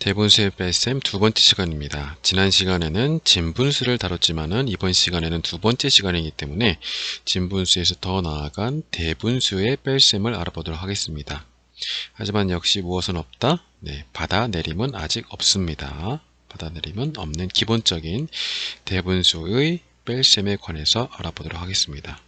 대분수의 뺄셈 두 번째 시간입니다. 지난 시간에는 진분수를 다뤘지만은 이번 시간에는 두 번째 시간이기 때문에 진분수에서 더 나아간 대분수의 뺄셈을 알아보도록 하겠습니다. 하지만 역시 무엇은 없다? 네, 받아내림은 아직 없습니다. 받아내림은 없는 기본적인 대분수의 뺄셈에 관해서 알아보도록 하겠습니다.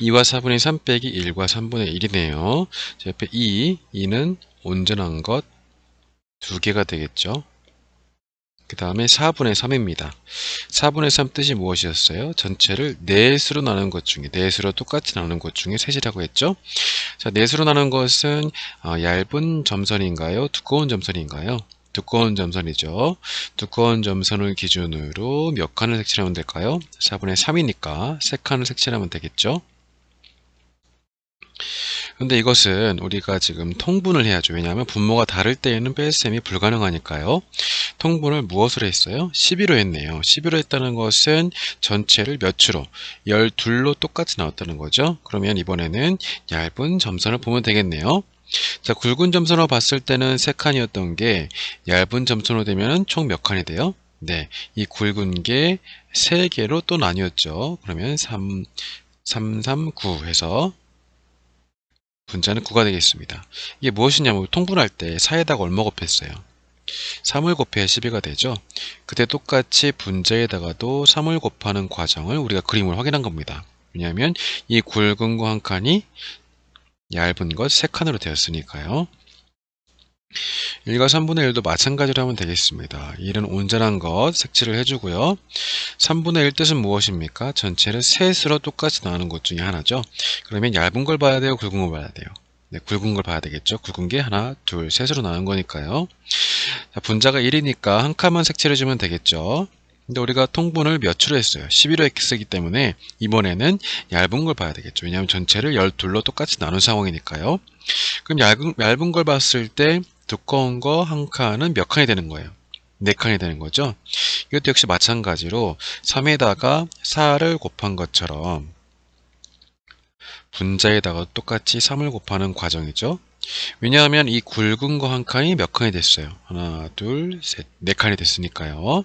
2와 4분의 3 빼기 1과 3분의 1이네요. 옆에 2, 2는 온전한 것 두 개가 되겠죠. 그 다음에 4분의 3입니다. 4분의 3 뜻이 무엇이었어요? 전체를 넷으로 나눈 것 중에 넷으로 똑같이 나눈 것 중에 셋이라고 했죠. 자, 넷으로 나눈 것은 어, 얇은 점선인가요? 두꺼운 점선인가요? 두꺼운 점선이죠. 두꺼운 점선을 기준으로 몇 칸을 색칠하면 될까요? 4분의 3이니까 3칸을 색칠하면 되겠죠. 근데 이것은 우리가 지금 통분을 해야죠. 왜냐하면 분모가 다를 때에는 뺄셈이 불가능하니까요. 통분을 무엇으로 했어요? 12로 했네요. 12로 했다는 것은 전체를 몇으로? 12로 똑같이 나왔다는 거죠. 그러면 이번에는 얇은 점선을 보면 되겠네요. 자, 굵은 점선으로 봤을 때는 3칸이었던 게 얇은 점선으로 되면 총 몇 칸이 돼요? 네, 이 굵은 게 3개로 또 나뉘었죠. 그러면 3, 3, 3, 9 해서 분자는 9가 되겠습니다. 이게 무엇이냐면 통분할 때 4에다가 얼마 곱했어요? 3을 곱해야 12가 되죠. 그때 똑같이 분자에다가도 3을 곱하는 과정을 우리가 그림을 확인한 겁니다. 왜냐하면 이 굵은 거 한 칸이 얇은 것 3칸으로 되었으니까요. 1과 3분의 1도 마찬가지로 하면 되겠습니다. 1은 온전한 것 색칠을 해주고요. 3분의 1 뜻은 무엇입니까? 전체를 셋으로 똑같이 나누는 것 중에 하나죠. 그러면 얇은 걸 봐야 돼요? 굵은 걸 봐야 돼요? 네, 굵은 걸 봐야 되겠죠. 굵은 게 하나, 둘, 셋으로 나눈 거니까요. 자, 분자가 1이니까 한 칸만 색칠해주면 되겠죠. 근데 우리가 통분을 몇으로 했어요? 11로 X이기 때문에 이번에는 얇은 걸 봐야 되겠죠. 왜냐하면 전체를 12로 똑같이 나눈 상황이니까요. 그럼 얇은, 얇은 걸 봤을 때 두꺼운 거 한 칸은 몇 칸이 되는 거예요? 4칸이 되는 거죠. 이것도 역시 마찬가지로 3에다가 4를 곱한 것처럼 분자에다가 똑같이 3을 곱하는 과정이죠. 왜냐하면 이 굵은 거 한 칸이 몇 칸이 됐어요? 하나, 둘, 셋, 네 칸이 됐으니까요.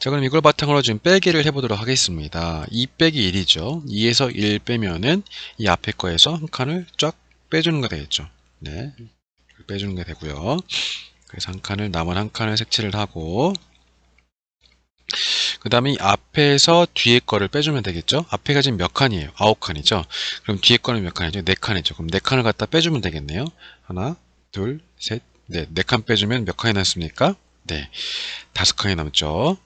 자 그럼 이걸 바탕으로 지금 빼기를 해보도록 하겠습니다. 2 빼기 1이죠. 2에서 1 빼면은 이 앞에 거에서 한 칸을 쫙 빼주는 거 되겠죠. 네, 빼주는 게 되고요. 그래서 한 칸을 남은 한 칸을 색칠을 하고 그 다음에 이 앞에서 뒤에 거를 빼주면 되겠죠? 앞에가 지금 몇 칸이에요? 아홉 칸이죠? 그럼 뒤에 거는 몇 칸이죠? 네 칸이죠? 그럼 네 칸을 갖다 빼주면 되겠네요. 하나, 둘, 셋, 넷. 네 칸 빼주면 몇 칸이 남습니까? 네. 다섯 칸이 남죠?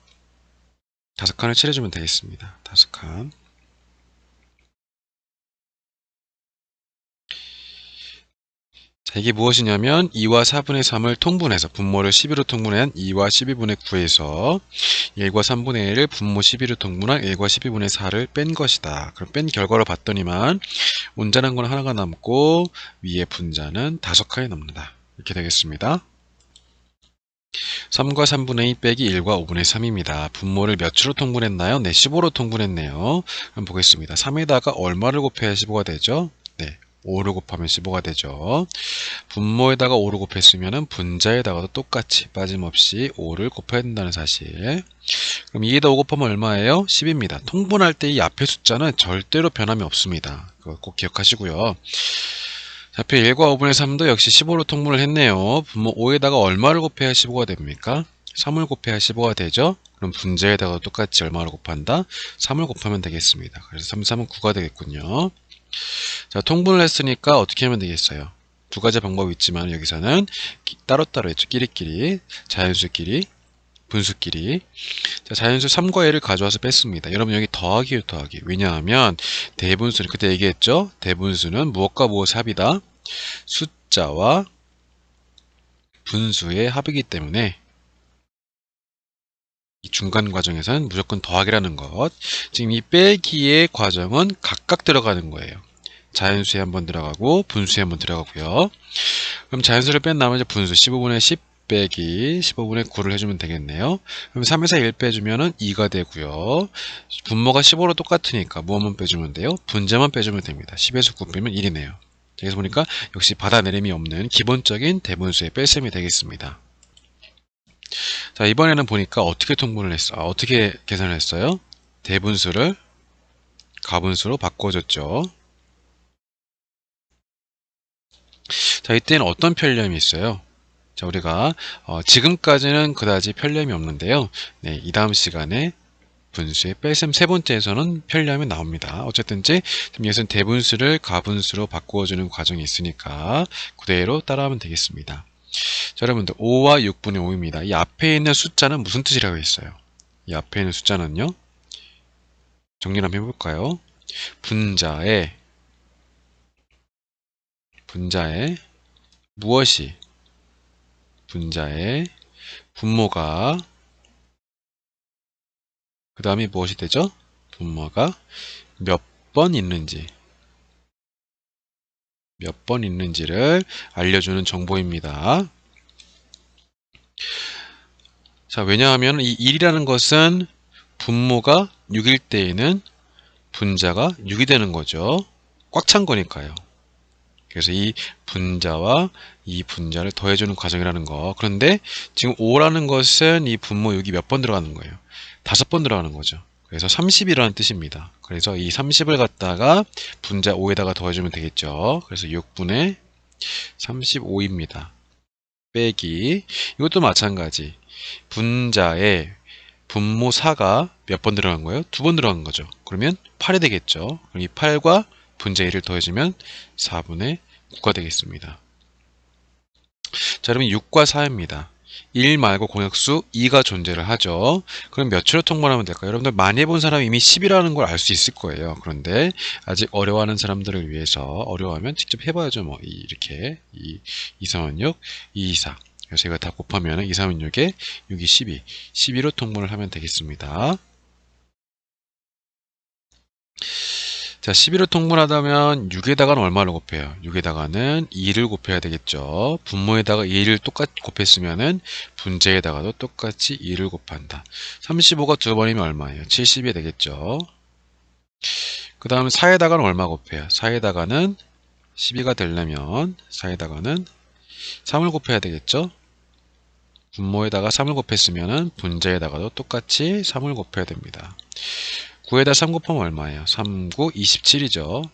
다섯 칸을 칠해주면 되겠습니다. 다섯 칸. 자, 이게 무엇이냐면 2와 4분의 3을 통분해서 분모를 11로 통분한 2와 12분의 9에서 1과 3분의 1을 분모 11로 통분한 1과 12분의 4를 뺀 것이다. 그럼 뺀 결과를 봤더니만 온전한 건 하나가 남고 위에 분자는 다섯 칸이 남는다. 이렇게 되겠습니다. 3과 3분의 2 빼기 1과 5분의 3입니다. 분모를 몇으로 통분했나요? 네, 15로 통분했네요. 그럼 보겠습니다. 3에다가 얼마를 곱해야 15가 되죠? 네, 5를 곱하면 15가 되죠. 분모에다가 5를 곱했으면 분자에다가도 똑같이 빠짐없이 5를 곱해야 된다는 사실. 그럼 2에다 5 곱하면 얼마예요? 10입니다. 통분할 때 이 앞에 숫자는 절대로 변함이 없습니다. 그거 꼭 기억하시고요. 앞에 1과 5분의 3도 역시 15로 통분을 했네요. 분모 5에다가 얼마를 곱해야 15가 됩니까? 3을 곱해야 15가 되죠? 그럼 분자에다가 똑같이 얼마를 곱한다? 3을 곱하면 되겠습니다. 그래서 3, 3은 9가 되겠군요. 자, 통분을 했으니까 어떻게 하면 되겠어요? 두 가지 방법이 있지만 여기서는 따로따로 했죠. 끼리끼리, 자연수끼리, 분수끼리. 자, 자연수 3과 1을 가져와서 뺐습니다. 여러분 여기 더하기요, 더하기. 왜냐하면 대분수는 그때 얘기했죠. 대분수는 무엇과 무엇의 합이다? 숫자와 분수의 합이기 때문에 이 중간 과정에서는 무조건 더하기라는 것. 지금 이 빼기의 과정은 각각 들어가는 거예요. 자연수에 한번 들어가고 분수에 한번 들어가고요. 그럼 자연수를 뺀 나머지 분수 15분의 10 빼기 15분의 9를 해주면 되겠네요. 그럼 3에서 1 빼주면 2가 되고요. 분모가 15로 똑같으니까 무엇만 빼주면 돼요? 분자만 빼주면 됩니다. 10에서 9 빼면 1이네요. 여기서 보니까 역시 받아내림이 없는 기본적인 대분수의 뺄셈이 되겠습니다. 자, 이번에는 보니까 어떻게 통분을 했어? 아, 어떻게 계산을 했어요? 대분수를 가분수로 바꿔줬죠. 자, 이때는 어떤 편리함이 있어요? 자, 우리가 어, 지금까지는 그다지 편리함이 없는데요. 네, 이 다음 시간에 분수의 뺄셈 세 번째에서는 편리함이 나옵니다. 어쨌든지 여기서는 대분수를 가분수로 바꾸어주는 과정이 있으니까 그대로 따라하면 되겠습니다. 자, 여러분들 5와 6분의 5입니다. 이 앞에 있는 숫자는 무슨 뜻이라고 했어요? 이 앞에 있는 숫자는요. 정리를 한번 해볼까요? 분자에 분자에 무엇이 분자의 분모가 그 다음에 무엇이 되죠? 분모가 몇 번 있는지 몇 번 있는지를 알려주는 정보입니다. 자, 왜냐하면 이 1이라는 것은 분모가 6일 때에는 분자가 6이 되는 거죠. 꽉 찬 거니까요. 그래서 이 분자와 이 분자를 더해주는 과정이라는 거. 그런데 지금 5라는 것은 이 분모 6이 몇 번 들어가는 거예요? 다섯 번 들어가는 거죠. 그래서 30이라는 뜻입니다. 그래서 이 30을 갖다가 분자 5에다가 더해주면 되겠죠. 그래서 6분의 35입니다. 빼기 이것도 마찬가지 분자에 분모 4가 몇 번 들어간 거예요? 두 번 들어간 거죠. 그러면 8이 되겠죠. 그럼 이 8과 분자 1을 더해주면 4분의 9가 되겠습니다. 자, 그러면 6과 4입니다. 1 말고 공약수 2가 존재를 하죠. 그럼 몇으로 통분하면 될까요? 여러분들 많이 해본 사람이 이미 10이라는 걸 알 수 있을 거예요. 그런데 아직 어려워하는 사람들을 위해서 어려워하면 직접 해봐야죠. 뭐 이렇게 2, 2, 3, 6, 2, 2, 4 그래서 이거 다 곱하면 2, 3, 6에 6이 12 12로 통분을 하면 되겠습니다. 자, 11을 통분하다면 6에다가는 얼마를 곱해요? 6에다가는 2를 곱해야 되겠죠. 분모에다가 2를 똑같이 곱했으면은 분자에다가도 똑같이 2를 곱한다. 35가 두 번이면 얼마예요? 70이 되겠죠. 그 다음 4에다가는 얼마 곱해요? 4에다가는 12가 되려면 4에다가는 3을 곱해야 되겠죠. 분모에다가 3을 곱했으면은 분자에다가도 똑같이 3을 곱해야 됩니다. 9에다 3 곱하면 얼마예요? 3, 9, 27이죠.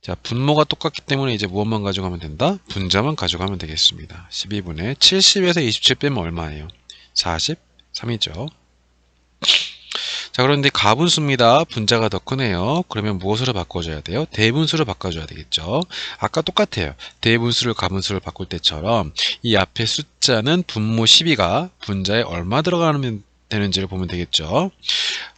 자, 분모가 똑같기 때문에 이제 무엇만 가져가면 된다? 분자만 가져가면 되겠습니다. 12분의 70에서 27 빼면 얼마예요? 43이죠. 자, 그런데 가분수입니다. 분자가 더 크네요. 그러면 무엇으로 바꿔줘야 돼요? 대분수로 바꿔줘야 되겠죠. 아까 똑같아요. 대분수를 가분수를 바꿀 때처럼 이 앞에 숫자는 분모 12가 분자에 얼마 들어가면 되는지를 보면 되겠죠.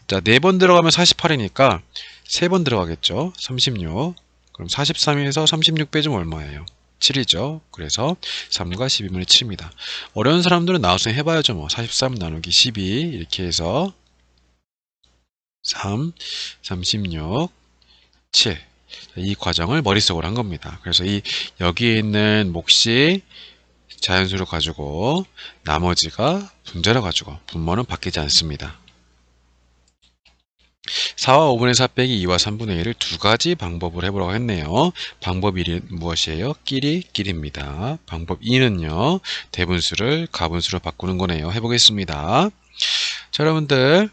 자, 4번 들어가면 48이니까 3번 들어가겠죠. 36. 그럼 43에서 36 빼주면 얼마예요? 7이죠. 그래서 3과 12분의 7입니다. 어려운 사람들은 나와서 해봐야죠. 뭐 43 나누기 12 이렇게 해서 3, 36, 7. 이 과정을 머릿속으로 한 겁니다. 그래서 이 여기에 있는 몫이 자연수를 가지고 나머지가 분자를 가지고 분모는 바뀌지 않습니다. 4와 5분의 4 빼기 2와 3분의 1을 두 가지 방법을 해보라고 했네요. 방법 1이 무엇이에요? 끼리, 끼리입니다. 방법 2는요. 대분수를 가분수로 바꾸는 거네요. 해보겠습니다. 자, 여러분들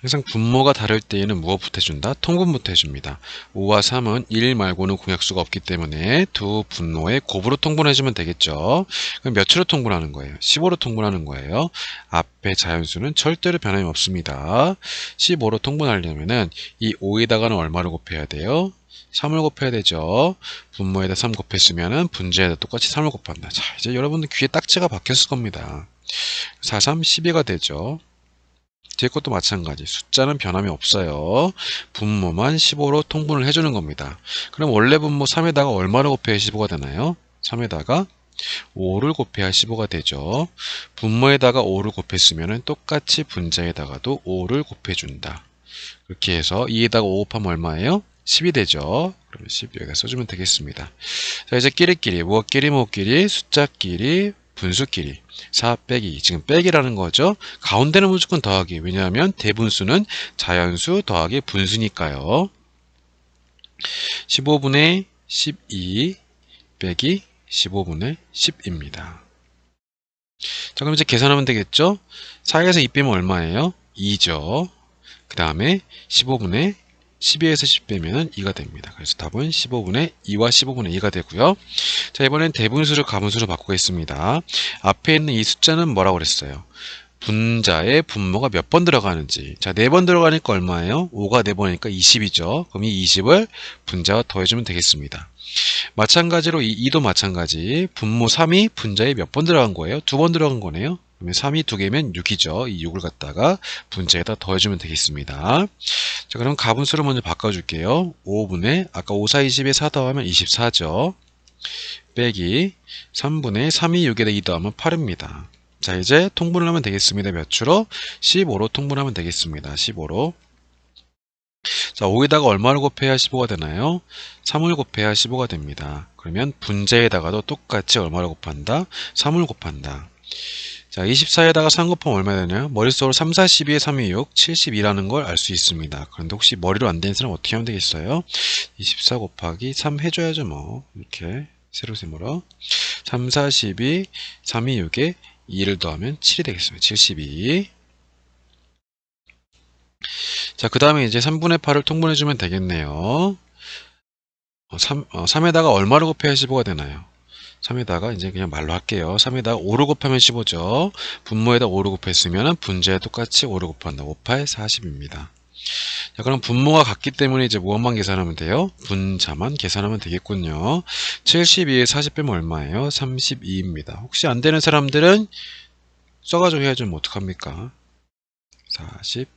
항상 분모가 다를 때에는 무엇부터 해준다? 통분부터 해줍니다. 5와 3은 1 말고는 공약수가 없기 때문에 두 분모에 곱으로 통분해주면 되겠죠. 그럼 몇으로 통분하는 거예요? 15로 통분하는 거예요. 앞에 자연수는 절대로 변함이 없습니다. 15로 통분하려면 이 5에다가는 얼마를 곱해야 돼요? 3을 곱해야 되죠. 분모에다 3 곱했으면 분자에다 똑같이 3을 곱한다. 자, 이제 여러분들 귀에 딱지가 박혔을 겁니다. 4, 3, 12가 되죠. 뒤에 것도 마찬가지. 숫자는 변함이 없어요. 분모만 15로 통분을 해주는 겁니다. 그럼 원래 분모 3에다가 얼마를 곱해야 15가 되나요? 3에다가 5를 곱해야 15가 되죠. 분모에다가 5를 곱했으면 똑같이 분자에다가도 5를 곱해준다. 그렇게 해서 2에다가 5 곱하면 얼마예요? 10이 되죠. 그러면 10 여기다 써주면 되겠습니다. 자, 이제 끼리끼리, 무엇끼리, 무엇끼리, 숫자끼리, 분수끼리 4 빼기 지금 빼기라는 거죠. 가운데는 무조건 더하기 왜냐하면 대분수는 자연수 더하기 분수니까요. 15분의 12 빼기 15분의 10입니다. 자, 그럼 이제 계산하면 되겠죠? 4에서 2 빼면 얼마예요? 2죠. 그 다음에 15분의 12에서 10 빼면 2가 됩니다. 그래서 답은 15분의 2와 15분의 2가 되고요. 자, 이번엔 대분수를 가분수로 바꾸겠습니다. 앞에 있는 이 숫자는 뭐라고 그랬어요? 분자의 분모가 몇 번 들어가는지. 자, 4번 들어가니까 얼마예요? 5가 4번이니까 20이죠. 그럼 이 20을 분자와 더해주면 되겠습니다. 마찬가지로 이 2도 마찬가지. 분모 3이 분자에 몇 번 들어간 거예요? 두 번 들어간 거네요. 그러면 3이 두 개면 6이죠. 이 6을 갖다가 분자에다 더해주면 되겠습니다. 자, 그럼 가분수를 먼저 바꿔줄게요. 5분의, 아까 5, 4, 20에 4 더하면 24죠. 빼기 3분의 3이 6에다 2 더하면 8입니다. 자, 이제 통분을 하면 되겠습니다. 몇 주로? 15로 통분하면 되겠습니다. 15로. 자, 5에다가 얼마를 곱해야 15가 되나요? 3을 곱해야 15가 됩니다. 그러면 분자에다가도 똑같이 얼마를 곱한다? 3을 곱한다. 자, 24에다가 3 곱하면 얼마 되나요? 머릿속으로 3, 4, 12에 3이 6, 72라는 걸 알 수 있습니다. 그런데 혹시 머리로 안 되는 사람 어떻게 하면 되겠어요? 24 곱하기 3 해줘야죠, 뭐. 이렇게. 세로세모로. 3, 4, 12, 3이 6에 2를 더하면 7이 되겠습니다. 72. 자, 그 다음에 이제 3분의 8을 통분해주면 되겠네요. 어, 3, 어, 3에다가 얼마를 곱해야 15가 되나요? 3에다가 이제 그냥 말로 할게요. 3에다가 5를 곱하면 15죠. 분모에다 5를 곱했으면 분자에 똑같이 5를 곱한다. 5, 8, 40입니다. 자, 그럼 분모가 같기 때문에 이제 무엇만 계산하면 돼요? 분자만 계산하면 되겠군요. 72에 40 빼면 얼마예요? 32입니다. 혹시 안 되는 사람들은 써가지고 해야지 뭐 어떡합니까? 40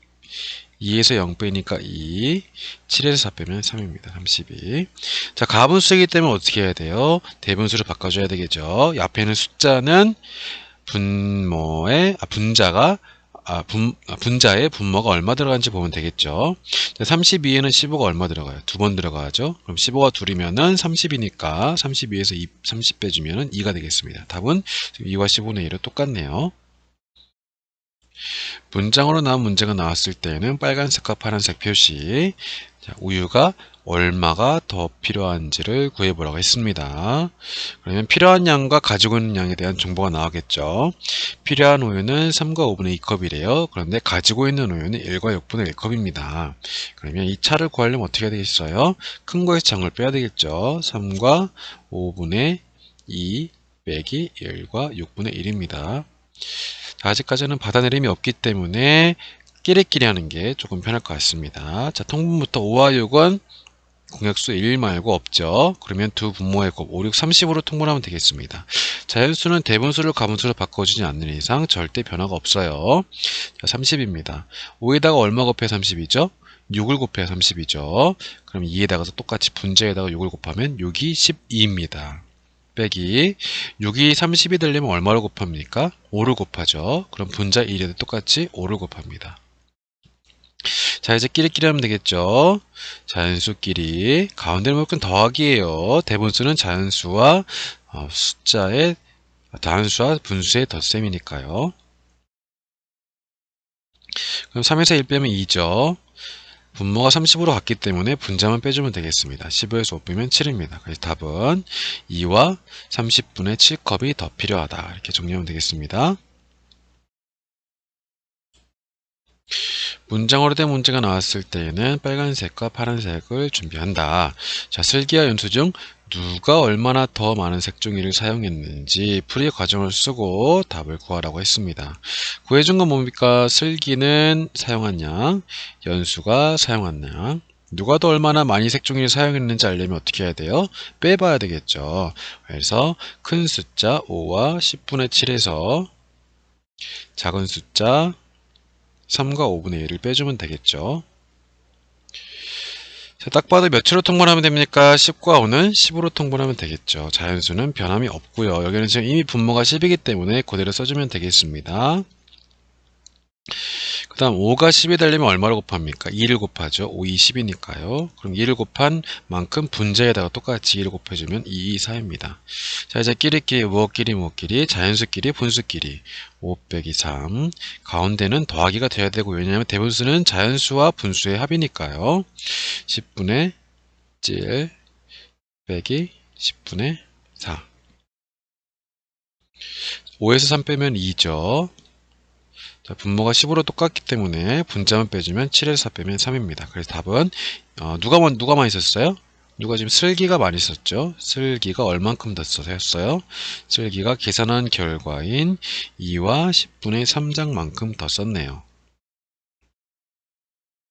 2에서 0 빼니까 2, 7에서 4 빼면 3입니다. 32. 자, 가분수이기 때문에 어떻게 해야 돼요? 대분수를 바꿔줘야 되겠죠. 앞에 있는 숫자는 분모의, 아, 분자가, 아, 분, 아, 분자의 분모가 얼마 들어간지 보면 되겠죠. 32에는 15가 얼마 들어가요? 두 번 들어가죠. 그럼 15가 둘이면은 30이니까 32에서 2, 30 빼주면은 2가 되겠습니다. 답은 2와 15는 1로 똑같네요. 문장으로 나온 문제가 나왔을 때는 빨간색과 파란색 표시 자, 우유가 얼마가 더 필요한지를 구해보라고 했습니다. 그러면 필요한 양과 가지고 있는 양에 대한 정보가 나오겠죠. 필요한 우유는 3과 5분의 2컵이래요. 그런데 가지고 있는 우유는 1과 6분의 1컵입니다. 그러면 이 차를 구하려면 어떻게 해야 되겠어요? 큰 거에서 장을 빼야 되겠죠. 3과 5분의 2 빼기 1과 6분의 1입니다. 아직까지는 받아내림이 없기 때문에 끼리끼리 하는 게 조금 편할 것 같습니다. 자, 통분부터 5와 6은 공약수 1 말고 없죠. 그러면 두 분모의 곱 5, 6, 30으로 통분하면 되겠습니다. 자연수는 대분수를 가분수로 바꿔주지 않는 이상 절대 변화가 없어요. 자, 30입니다. 5에다가 얼마 곱해 30이죠? 6을 곱해야 30이죠. 그럼 2에다가도 똑같이 분자에다가 6을 곱하면 6이 12입니다. 빼기 6이 30이 되려면 얼마를 곱합니까? 5를 곱하죠. 그럼 분자 1에도 똑같이 5를 곱합니다. 자 이제 끼리끼리 하면 되겠죠. 자연수끼리 가운데는 무조건 더하기예요. 대분수는 자연수와 어, 숫자의 단수와 분수의 덧셈이니까요. 그럼 3에서 1 빼면 2죠. 분모가 30으로 갔기 때문에 분자만 빼주면 되겠습니다. 15에서 5 빼면 7입니다. 그래서 답은 2와 30분의 7컵이 더 필요하다. 이렇게 정리하면 되겠습니다. 문장으로 된 문제가 나왔을 때에는 빨간색과 파란색을 준비한다. 자, 슬기와 연수 중 누가 얼마나 더 많은 색종이를 사용했는지 풀이 과정을 쓰고 답을 구하라고 했습니다. 구해준 건 뭡니까? 슬기는 사용한 양, 연수가 사용한 양. 누가 더 얼마나 많이 색종이를 사용했는지 알려면 어떻게 해야 돼요? 빼봐야 되겠죠. 그래서 큰 숫자 5와 10분의 7에서 작은 숫자 3과 5분의 1을 빼주면 되겠죠. 자, 딱 봐도 몇으로 통분하면 됩니까? 10과 5는 10으로 통분하면 되겠죠. 자연수는 변함이 없고요. 여기는 지금 이미 분모가 10이기 때문에 그대로 써주면 되겠습니다. 그 다음 5가 10이 되려면 얼마를 곱합니까? 2를 곱하죠. 5, 2, 10이니까요. 그럼 2를 곱한 만큼 분자에다가 똑같이 2를 곱해주면 2, 2, 4입니다. 자 이제 끼리끼리 무엇끼리 무엇끼리 자연수끼리 분수끼리 5 빼기 3 가운데는 더하기가 돼야 되고 왜냐하면 대분수는 자연수와 분수의 합이니까요. 10분의 7 빼기 10분의 4 5에서 3 빼면 2죠. 자, 분모가 10으로 똑같기 때문에 분자만 빼주면 7에서 4 빼면 3입니다. 그래서 답은 어, 누가 먼- 누가 많이 썼어요? 누가 지금 슬기가 많이 썼죠? 슬기가 얼만큼 더 썼어요? 슬기가 계산한 결과인 2와 10분의 3장만큼 더 썼네요.